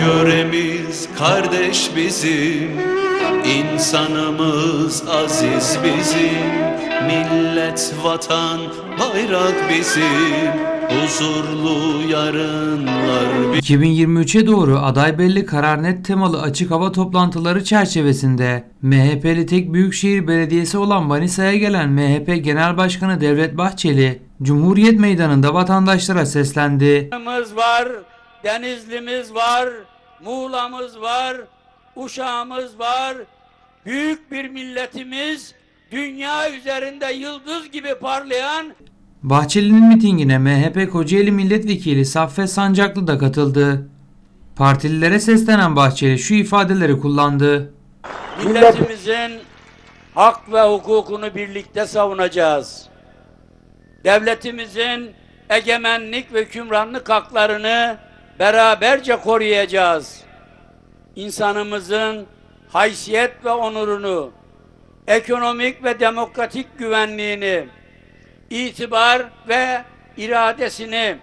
yöremiz kardeş bizim. İnsanımız aziz bizim. Millet, vatan, bayrak bizim. Huzurlu yarınlar 2023'e doğru aday belli karar net temalı açık hava toplantıları çerçevesinde MHP'li tek büyükşehir belediyesi olan Manisa'ya gelen MHP Genel Başkanı Devlet Bahçeli, Cumhuriyet Meydanı'nda vatandaşlara seslendi. Var, Denizli'miz var, Muğla'mız var, Uşağımız var. Büyük bir milletimiz, dünya üzerinde yıldız gibi parlayan Bahçeli'nin mitingine MHP Kocaeli Milletvekili Saffet Sancaklı da katıldı. Partililere seslenen Bahçeli şu ifadeleri kullandı. milletimizin hak ve hukukunu birlikte savunacağız. Devletimizin egemenlik ve hükümranlık haklarını beraberce koruyacağız. İnsanımızın haysiyet ve onurunu, ekonomik ve demokratik güvenliğini, itibar ve iradesini